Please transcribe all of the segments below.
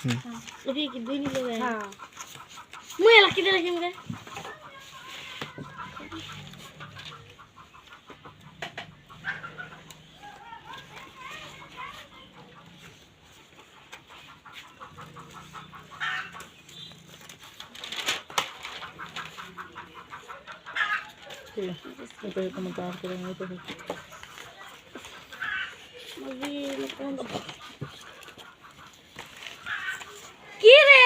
হুম। ওটি কি দুই নিলে হ্যাঁ মুই এলা কিনে রাখিম গে ঠিক আছে এটা কোনো কাজ করে নিয়ে তো কি রে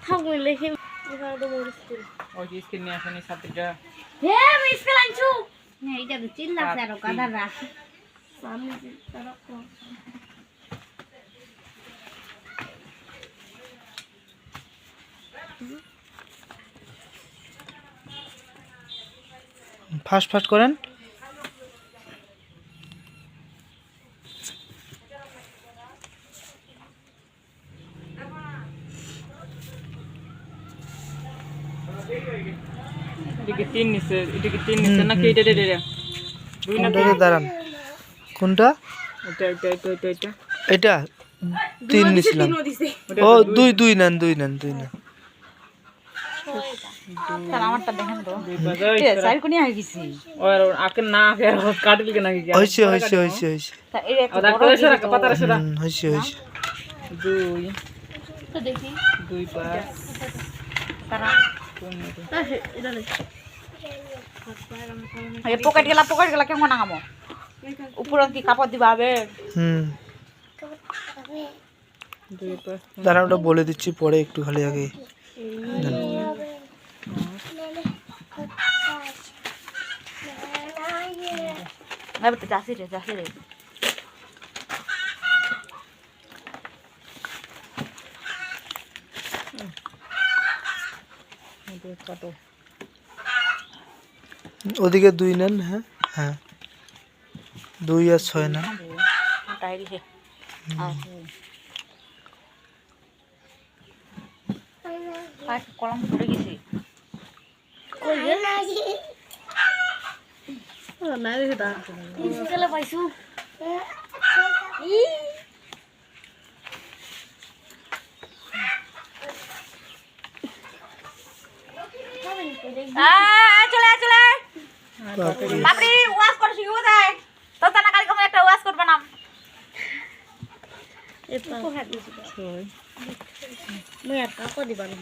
থাক মুই লেখি এবার তো মোর স্কুল ওই যে নিয়ে আসেনি ছাত্রীটা। হে আমি স্কুল আনছু। হ্যাঁ এটা তো চিল্লাছে আরও গাদারা সামনে তারা কো ফাস্ট ফাস্ট করেন। এটাকে তিন নিচে? এটাকে তিন নিচে? নাকি এটা এটা দুই না দাঁড়ান? কোনটা? এটা এটা এটা এটা এটা। এটা? তিন নিছিলাম। ও দুই। দুই নেন দুই নেন দুই নেন। দুই দুই তারা এই পকেট গেলা পকেট গেলা কেমন নাগামো উপরে কি কাপড় দিবা হবে হুম। দাঁড়া ওটা বলে দিচ্ছি পরে একটু খালি আগে। যাসি রে যাসি রে। কাটো ওদিকে দুই নেন হ্যাঁ? হ্যাঁ। দুই আর ছয় নেন। ডায়েরি হে কলম পড়ে গেছি। কই গে না রে দা স্কুলে পাইছু? চলে চলে আয়। বাপরে। ওয়াশ করে শিখব তাই তো তা না কালকে একটা ওয়াশ করবে না। মুই আর কাকো দিবা না।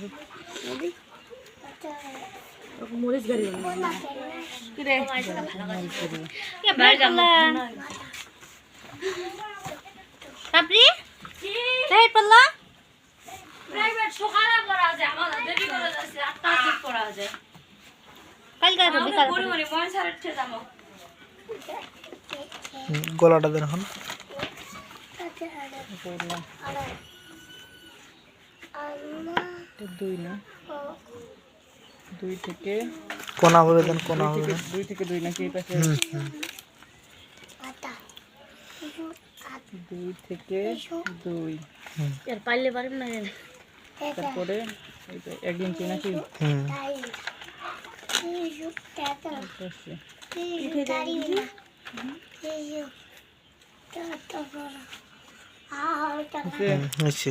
মরিচ গাড়ি কি রে? কে বাইরে যাব। বাপরি তাই পড়লা প্রাইভেট সকালে পড়া যায় আমাদের দেরি করে যাচ্ছে আটটা পড়া যায়। গলাটা দেন এখন দুই না দুই থেকে কোনা হবে দেন কোনা দুই হবে থেকে দুই থেকে দুই নাকি এই পাশে? দুই থেকে দুই। এর পাইলে পারিম না তারপরে এক ইঞ্চি নাকি? হুম। হয়েছে